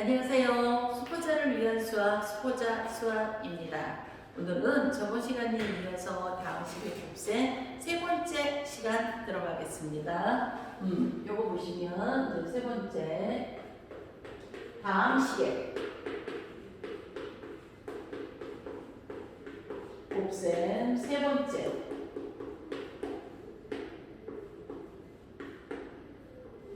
안녕하세요. 수포자를 위한 수학, 수포자 수학입니다. 오늘은 저번 시간에 이어서 다음 시계 곱셈 세 번째 시간 들어가겠습니다. 음, 요거 보시면 이제 세 번째 다음 시계 곱셈 세 번째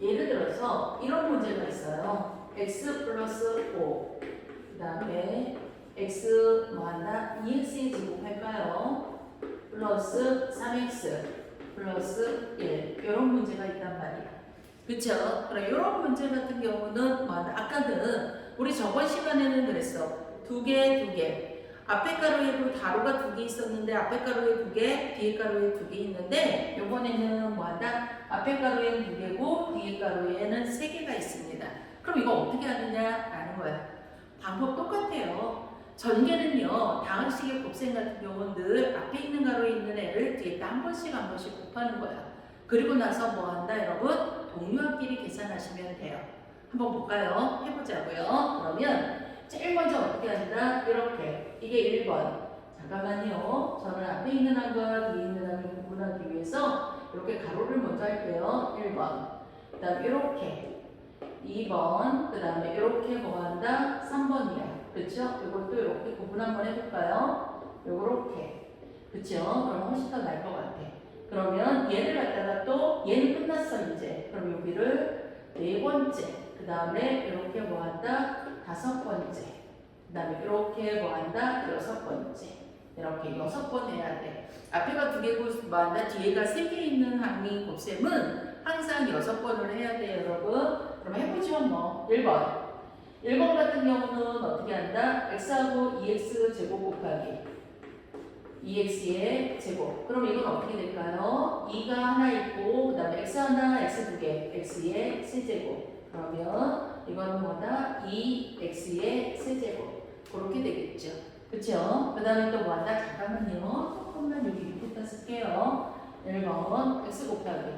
예를 들어서 이런 문제가 있어요. X 플러스 5. 그 다음에 x 뭐 한다? 2x의 제곱 할까요? 플러스 3x 플러스 1. 이런 문제가 있단 말이야. 그쵸? 그럼 이런 문제 같은 경우는 뭐 한다? 아까는 우리 저번 시간에는 그랬어. 두 개, 두 개. 앞에 가로에도 가로가 두 개 있었는데 앞에 가로에 두 개, 뒤에 가로에 두 개 있는데 요번에는 뭐한다? 앞에 가로에는 두 개고 뒤에 가로에는 세 개가 있습니다. 그럼 이거 어떻게 하느냐라는 거야. 방법 똑같아요. 전개는요, 다항식의 곱셈 같은 경우는 늘 앞에 있는 가로에 있는 애를 뒤에다 한 번씩 한 번씩 곱하는 거야. 그리고 나서 뭐 한다, 여러분? 동료끼리 계산하시면 돼요. 한번 볼까요? 해보자고요. 그러면 제일 먼저 어떻게 한다? 이렇게. 이게 1번. 잠깐만요. 저는 앞에 있는 한과 뒤에 있는 한을 구분하기 위해서 이렇게 가로를 먼저 할게요. 1번. 그 다음 이렇게. 2번, 그 다음에 이렇게 뭐 한다? 3번이야. 그쵸? 이것도 이렇게 구분 한번 해볼까요? 요렇게. 그쵸? 그럼 훨씬 더 나을 것 같아. 그러면 얘를 갖다가 또 얘는 끝났어 이제. 그럼 여기를 네 번째. 그 다음에 이렇게 뭐 한다? 다섯 번째. 그 다음에 이렇게 뭐 한다? 여섯 번째. 이렇게 여섯 번 해야 돼. 앞에가 두 개고 뭐 한다? 뒤에가 세 개 있는 항이 곱셈은 항상 여섯 번을 해야 돼요, 여러분. 그럼 해보죠, 뭐. 1번. 1번 같은 경우는 어떻게 한다? x하고 2x 제곱 곱하기 2x의 제곱. 그럼 이건 어떻게 될까요? 2가 하나 있고, 그 다음에 x 하나, x 두 개, x의 세제곱. 그러면 이거는 뭐다? 2x의 세제곱. 그렇게 되겠죠. 그쵸? 그 다음에 또 뭐한다? 잠깐만요. 조금만 여기 밑에다 쓸게요. 1번 x 곱하기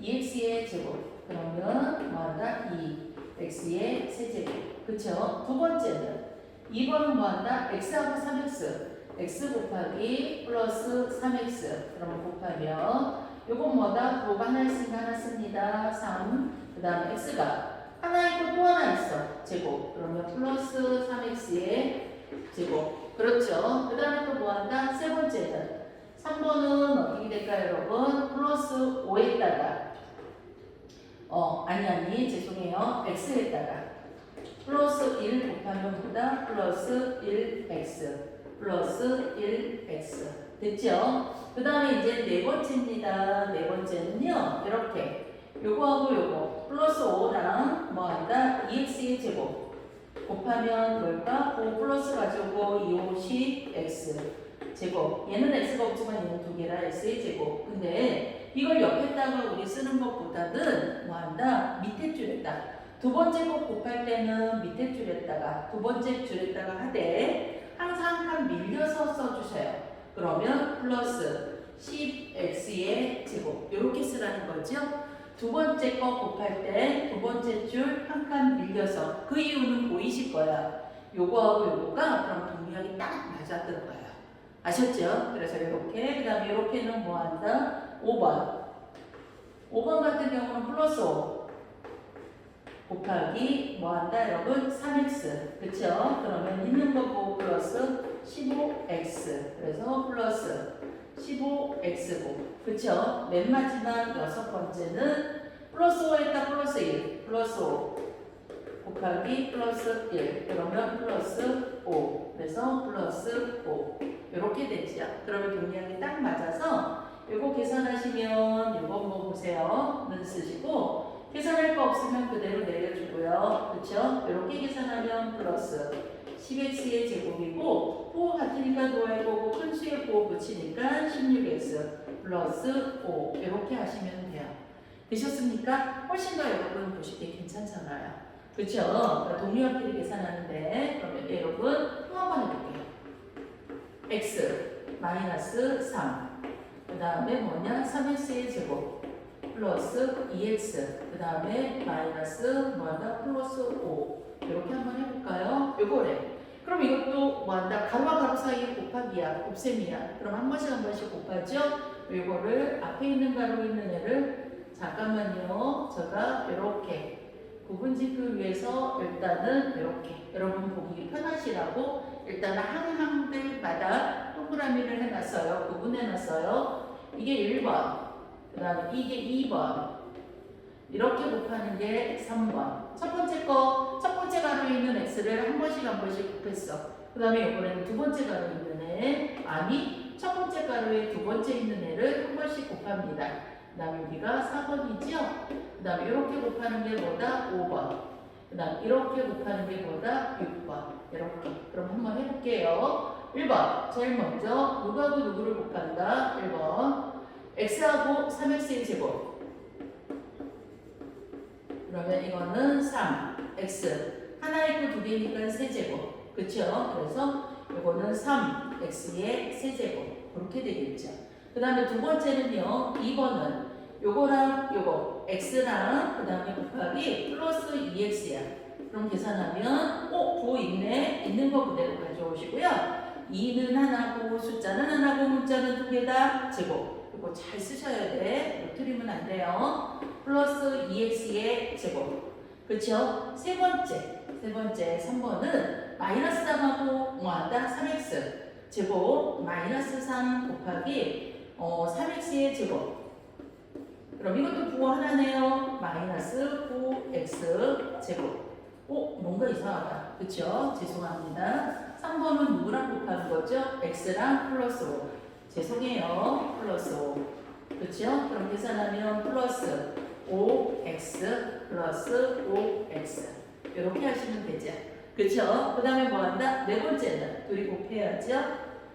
2x의 제곱. 그러면 뭐한다? 2. x의 세제곱. 그쵸? 두 번째는 2번은 뭐한다? x하고 3x. x 곱하기 플러스 3x. 그러면 곱하면 요건 뭐다? 곱가 하나 있으니까 하나 씁니다. 3. 그 다음에 x가 하나 있고 또 하나 있어. 제곱. 그러면 플러스 3x의 제곱. 그렇죠. 그 다음에 또 뭐한다? 세 번째는 3번은 어떻게 될까요, 여러분? 플러스 5에다가 어, 아니, 아니, 죄송해요. x에다가 플러스 1 곱하면 보다 플러스 1x 플러스 1x 됐죠? 그 다음에 이제 네 번째입니다. 네 번째는요, 이렇게 요거하고 요거 플러스 5랑 뭐 한다? 2x의 제곱 곱하면 뭘까? 5 플러스 가지고 2, 5, 10, x 제곱 얘는 x가 없지만 얘는 두 개라 x의 제곱 근데 이걸 옆에다가 우리 쓰는 것보다는 뭐 한다? 밑에 줄에다 두 번째 거 곱할 때는 밑에 줄에다가 두 번째 줄에다가 하되 항상 한칸 밀려서 써주세요 그러면 플러스 10x의 제곱 이렇게 쓰라는 거죠 두 번째 거 곱할 때 두 번째 줄 한 칸 밀려서 그 이유는 보이실 거야 요거하고 요거가 그럼 동력이 딱 맞아 들어가요 아셨죠? 그래서 이렇게 그 다음에 이렇게는 뭐 한다? 5번. 5번 같은 경우는 플러스 5 곱하기 뭐 한다? 여러분? 3x 그쵸? 그러면 있는 거 보고 플러스 15x 그래서 플러스 15x고 그쵸? 맨 마지막 여섯 번째는 플러스 5에다 플러스 1 플러스 5 곱하기 플러스 1 그러면 플러스 5 그래서 플러스 5 이렇게 되죠 그러면 동량이 딱 맞아서 이거 계산하시면 이거 뭐 보세요. 는 쓰시고 계산할 거 없으면 그대로 내려주고요. 그쵸? 이렇게 계산하면 플러스 10x의 제곱이고 5 같으니까 노할 거고 큰 수에 5 붙이니까 16x 플러스 5 이렇게 하시면 돼요. 되셨습니까? 훨씬 더 여러분 보시기 괜찮잖아요. 그쵸? 동료끼리 계산하는데 그러면 여러분 번 해볼게요. X 마이너스 3 그 다음에 뭐냐? 3x의 제곱 플러스 2x 그 다음에 마이너스 뭐한다 플러스 5 이렇게 한번 해볼까요? 요거래. 그럼 이것도 뭐한다 가로와 가로 사이에 곱하기야? 곱셈이야? 그럼 한 번씩 한 번씩 곱하죠? 요거를 앞에 있는 가로 있는 애를 잠깐만요. 제가 이렇게 구분짓기 위해서 일단은 이렇게. 여러분 보기 편하시라고 일단은 항항들마다 동그라미를 해놨어요. 구분해놨어요. 이게 1번. 그 다음에 이게 2번. 이렇게 곱하는 게 3번. 첫 번째 거, 첫 번째 가로에 있는 x를 한 번씩 한 번씩 곱했어. 그 다음에 이번에는 두 번째 가로에 있는 애 아니 첫 번째 가로에 두 번째 있는 애를 한 번씩 곱합니다. 그 다음에 여기가 4번이죠 그 다음에 이렇게 곱하는 게 뭐다? 5번 그 다음 이렇게 곱하는 게 뭐다? 6번. 이렇게? 그럼 한번 해볼게요. 1번. 제일 먼저 누구하고 누구를 곱한다? 1번. x하고 3x의 제곱. 그러면 이거는 3 x. 하나 있고 두 개니까 세제곱. 그쵸? 그래서 이거는 3 x의 세제곱. 그렇게 되겠죠. 그 다음에 두 번째는요. 2번은 요거랑 요거 x랑 그 다음에 곱하기 플러스 2x야. 그럼 계산하면 어? 부호 있네. 있는 거 그대로 가져오시고요. 2는 하나고 숫자는 하나고 문자는 두 개다. 제곱. 이거 잘 쓰셔야 돼. 틀리면 안 돼요. 플러스 2x의 제곱. 그쵸? 세 번째. 세 번째 3번은 마이너스 3하고 뭐한다? 3x 제곱 마이너스 3 곱하기 어, 3x의 제곱 그럼 이것도 부호 하나네요 마이너스 9x 제곱 오 뭔가 이상하다 그쵸? 죄송합니다 3번은 누구랑 곱하는 거죠? x랑 플러스 5 죄송해요 플러스 5 그쵸? 그럼 계산하면 플러스 5x 플러스 5x 이렇게 하시면 되죠. 그쵸? 그 다음에 뭐 한다? 네 번째는 둘이 곱해야죠.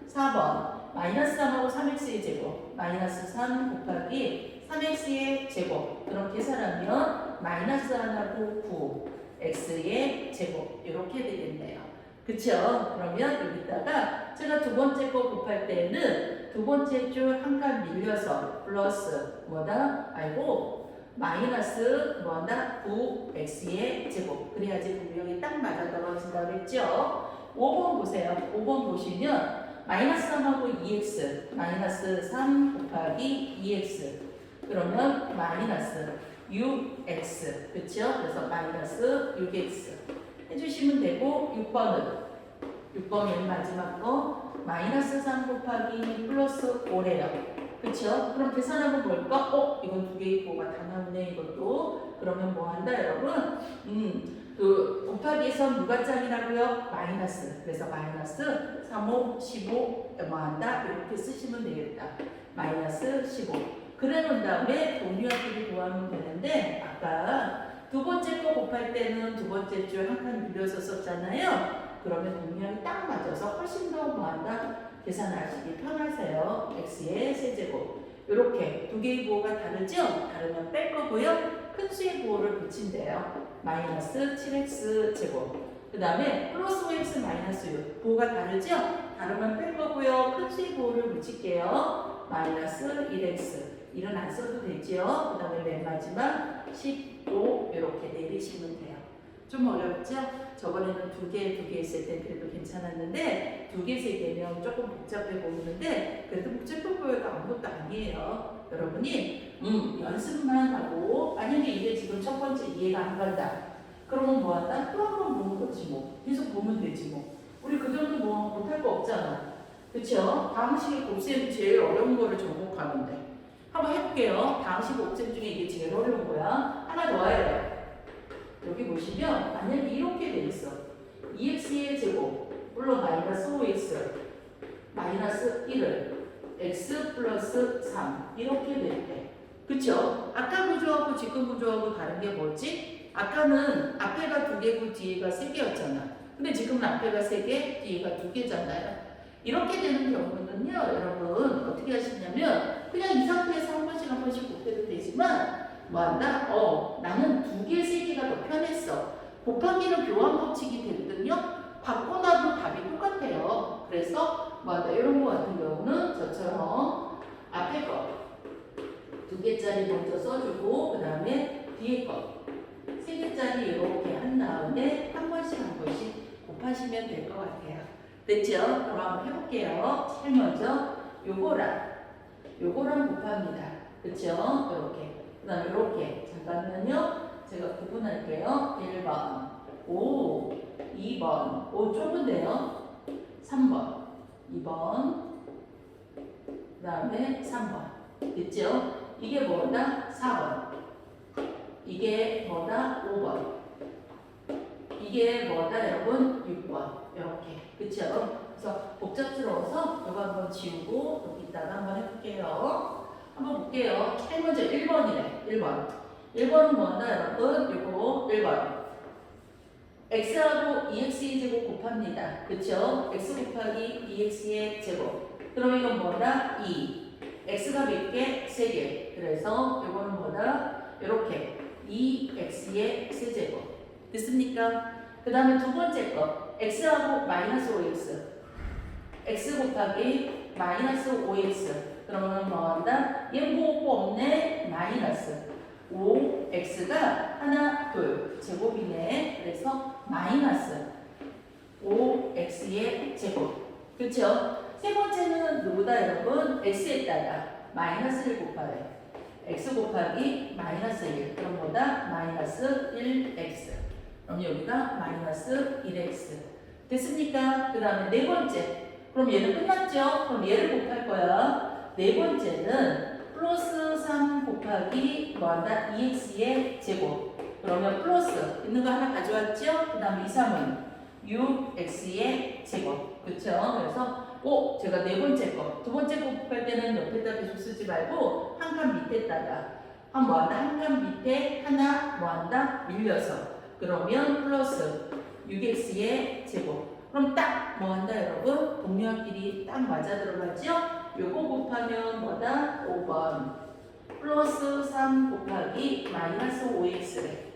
4번 마이너스 3하고 3x의 제곱 마이너스 3 곱하기 3x의 제곱 그럼 계산하면 마이너스 1하고 9 x의 제곱 이렇게 되겠네요. 그쵸? 그러면 여기다가 제가 두 번째 거 곱할 때는 두 번째 줄 한 칸 밀려서 플러스 뭐다? 아이고 마이너스 뭐한다? 9x의 제곱 그래야지 분명히 딱 맞아 떨어진다고 했죠? 5번 보세요. 5번 보시면 마이너스 3하고 2x 마이너스 3 곱하기 2x 그러면 마이너스 6x 그쵸? 그래서 마이너스 6x 해주시면 되고 6번은 6번 맨 마지막 거 마이너스 3 곱하기 플러스 5래요. 그쵸? 그럼 계산하면 뭘까? 어? 이건 두 개의 부호가 다 나오네 이것도. 그러면 뭐 한다 여러분? 음, 그 곱하기에서 누가 짱이라고요? 마이너스. 그래서 마이너스 3, 5, 15 뭐 한다? 이렇게 쓰시면 되겠다. 마이너스 15. 그래 놓은 다음에 동류합끼리 구하면 되는데 아까 두 번째 거 곱할 때는 두 번째 줄 한칸 밀려서 썼잖아요. 그러면 동류합이 딱 맞아서 훨씬 더 뭐한다? 계산하시기 편하세요. x의 세제곱. 이렇게 두 개의 부호가 다르죠? 다르면 뺄 거고요. 큰 수의 부호를 붙인대요. 마이너스 7x 제곱. 그 다음에 플러스 5x 마이너스 6. 부호가 다르죠? 다르면 뺄 거고요. 큰 수의 부호를 붙일게요. 마이너스 1x. 이런 안 써도 되죠? 그 다음에 맨 마지막 15 이렇게 내리시면 돼요. 좀 어렵죠? 저번에는 두 개, 두개 했을 때 그래도 괜찮았는데 두 개, 세 개면 조금 복잡해 보이는데 그래도 복잡해 보여도 아무것도 아니에요. 여러분이 음, 연습만 하고 만약에 이게 지금 첫 번째 이해가 안 간다. 그러면 뭐 한다? 또 한 번 보는 거지 뭐. 계속 보면 되지 뭐. 우리 그 정도 뭐 못할 거 없잖아. 그쵸? 다항식의 곱셈 제일 어려운 거를 전공하는데. 한번 해볼게요. 다항식 곱셈 중에 이게 제일 어려운 거야. 하나 더 해요. 여기 보시면 만약에 이렇게 돼 있어. 2x의 제곱 물론 마이너스 5x 마이너스 1을 x 플러스 3 이렇게 될 때. 그쵸? 아까 구조하고 지금 구조하고 다른 게 뭐지? 아까는 앞에가 두 개고 뒤에가 세 개였잖아. 근데 지금은 앞에가 세 개, 뒤에가 두 개잖아요. 이렇게 되는 경우는요, 여러분 어떻게 하시냐면 그냥 이 상태에서 한 번씩 한 번씩 곱해도 되지만 뭐 한다? 어, 나는 두 개, 세 개가 더 편했어. 곱하기는 교환 법칙이 되거든요. 바꿔놔도 답이 똑같아요. 그래서 뭐 한다? 이런 거 같은 경우는 저처럼 앞에 거 두 개짜리 먼저 써주고 그 다음에 뒤에 거 세 개짜리 이렇게 한 다음에 한 번씩 한 번씩 곱하시면 될 것 같아요. 됐죠? 그럼 한번 해볼게요. 제일 먼저 요거랑 요거랑 곱합니다. 그쵸? 이렇게. 그 다음에 이렇게. 잠깐만요. 제가 구분할게요. 1번. 오. 2번. 오, 좁은데요? 3번. 2번. 그 다음에 3번. 됐죠? 이게 뭐다? 4번. 이게 뭐다? 5번. 이게 뭐다, 여러분? 6번. 이렇게. 그쵸? 그래서 복잡스러워서 이거 한번 지우고 여기다가 한번 해볼게요. 한번 볼게요. 제일 먼저 1번이래. 1번. 1번은 뭐다, 여러분? 이거 1번. x하고 2x의 제곱 곱합니다. 그쵸? x 곱하기 2x의 제곱. 그럼 이건 뭐다? 2. x가 몇 개? 3개. 그래서 이거는 뭐다? 이렇게 2x의 세제곱. 됐습니까? 그 다음에 두 번째 거. x하고 마이너스 5x. x 곱하기 마이너스 5x. 그러면 뭐 한다? 얘뭐 없네? 마이너스. 5x가 하나, 둘, 제곱이네. 그래서 마이너스 5x의 제곱. 그쵸? 세 번째는 누구다, 여러분? x에다가 마이너스를 곱하래. x 곱하기 마이너스 1. 그럼 뭐다? 마이너스 1x. 그럼 여기가 마이너스 1x. 됐습니까? 그 다음에 네 번째. 그럼 얘는 끝났죠? 그럼 얘를 곱할 거야. 네 번째는 플러스 3 곱하기 뭐한다? 2x의 제곱. 그러면 플러스 있는 거 하나 가져왔죠? 그 다음에 2, 3은 6x의 제곱. 그쵸? 그래서 오, 제가 네 번째 거. 두 번째 거 곱할 때는 옆에다 계속 쓰지 말고 한 칸 밑에다가 한 뭐한다? 한 칸 밑에 하나 뭐한다? 밀려서. 그러면 플러스 6x의 제곱. 그럼 딱 뭐 한다 여러분? 동료끼리 딱 맞아 들어가죠? 요거 곱하면 뭐다? 5번. 플러스 3 곱하기 마이너스 5x래.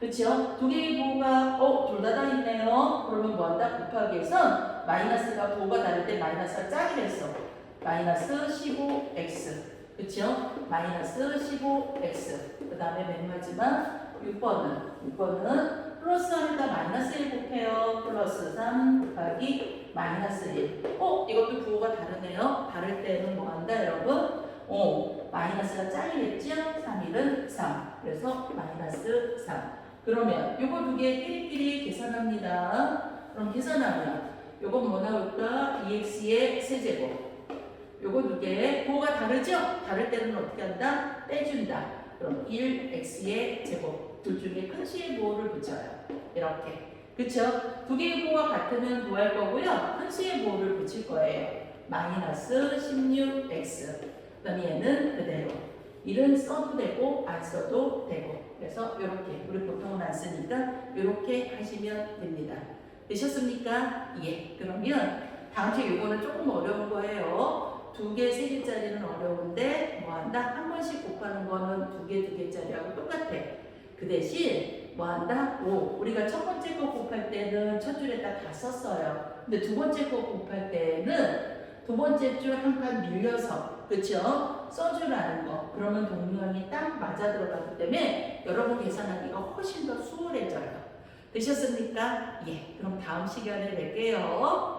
그쵸? 두 개의 부호가 어? 둘 다 다 있네요. 그러면 뭐 한다? 곱하기 해서 마이너스가 부호가 다를 때 마이너스가 짝이 됐어. 마이너스 15x. 그쵸? 마이너스 15x. 그 다음에 맨 마지막 6번은 6번은 플러스 1에다 마이너스 1 곱해요. 플러스 3 곱하기 마이너스 1. 어? 이것도 부호가 다르네요. 다를 때는 뭐 한다 여러분? 어, 마이너스가 짱이겠죠? 3일은 3. 그래서 마이너스 3. 그러면 요거 두 개 끼리끼리 계산합니다. 그럼 계산하면 요건 뭐 나올까? 2x의 세제곱. 요거 두 개, 부호가 다르죠? 다를 때는 어떻게 한다? 빼준다. 그럼 1x의 제곱. 둘 중에 큰 수의 부호를 붙여요. 이렇게. 그쵸? 두 개의 부호가 같으면 뭐할 거고요? 큰 수의 부호를 붙일 거예요. 마이너스 16x. 그다음 얘는 그대로. 1은 써도 되고 안 써도 되고. 그래서 이렇게 우리 보통은 안 쓰니까 이렇게 하시면 됩니다. 되셨습니까? 예. 그러면 다음 주에 이거는 조금 어려운 거예요. 두 개, 세 개짜리는 어려운데 뭐 한다? 한 번씩 곱하는 거는 두 개, 두 개짜리하고 똑같아. 그 대신 뭐 한다? 오. 우리가 첫 번째 거 곱할 때는 첫 줄에다 다 썼어요. 근데 두 번째 거 곱할 때는 두 번째 줄 한 칸 밀려서 그쵸? 써주라는 거. 그러면 동류항이 딱 맞아 들어가기 때문에 여러분 계산하기가 훨씬 더 수월해져요. 되셨습니까? 예. 그럼 다음 시간에 뵐게요.